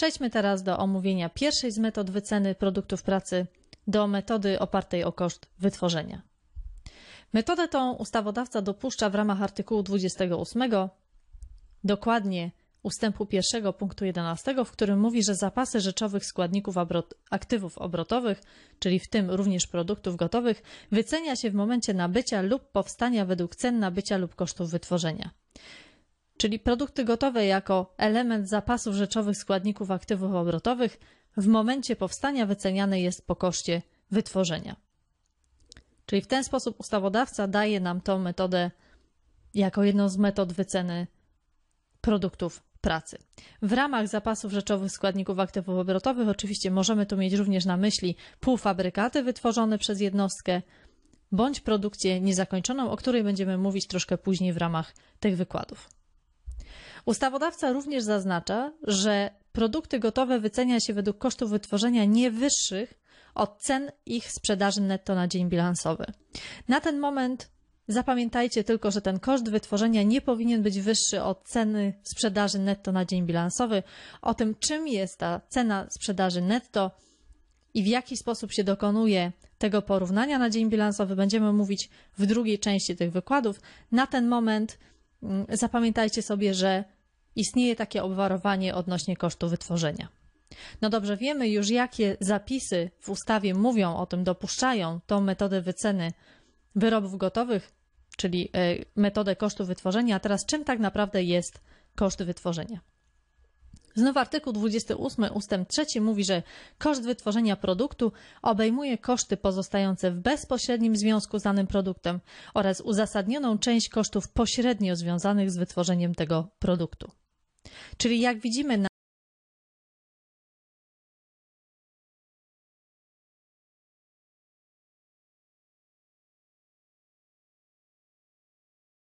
Przejdźmy teraz do omówienia pierwszej z metod wyceny produktów pracy, do metody opartej o koszt wytworzenia. Metodę tą ustawodawca dopuszcza w ramach artykułu 28, dokładnie ustępu pierwszego punktu 11, w którym mówi, że zapasy rzeczowych składników obrot, aktywów obrotowych, czyli w tym również produktów gotowych, wycenia się w momencie nabycia lub powstania według cen nabycia lub kosztów wytworzenia. Czyli produkty gotowe jako element zapasów rzeczowych składników aktywów obrotowych w momencie powstania wyceniane jest po koszcie wytworzenia. Czyli w ten sposób ustawodawca daje nam tą metodę jako jedną z metod wyceny produktów pracy. W ramach zapasów rzeczowych składników aktywów obrotowych oczywiście możemy tu mieć również na myśli półfabrykaty wytworzone przez jednostkę bądź produkcję niezakończoną, o której będziemy mówić troszkę później w ramach tych wykładów. Ustawodawca również zaznacza, że produkty gotowe wycenia się według kosztów wytworzenia nie wyższych od cen ich sprzedaży netto na dzień bilansowy. Na ten moment zapamiętajcie tylko, że ten koszt wytworzenia nie powinien być wyższy od ceny sprzedaży netto na dzień bilansowy. O tym, czym jest ta cena sprzedaży netto i w jaki sposób się dokonuje tego porównania na dzień bilansowy, będziemy mówić w drugiej części tych wykładów. Na ten moment zapamiętajcie sobie, że istnieje takie obwarowanie odnośnie kosztu wytworzenia. No dobrze, wiemy już, jakie zapisy w ustawie mówią o tym, dopuszczają tą metodę wyceny wyrobów gotowych, czyli e, metodę kosztu wytworzenia. A teraz, czym tak naprawdę jest koszt wytworzenia? Znów artykuł 28 ustęp 3 mówi, że koszt wytworzenia produktu obejmuje koszty pozostające w bezpośrednim związku z danym produktem oraz uzasadnioną część kosztów pośrednio związanych z wytworzeniem tego produktu. Czyli jak widzimy,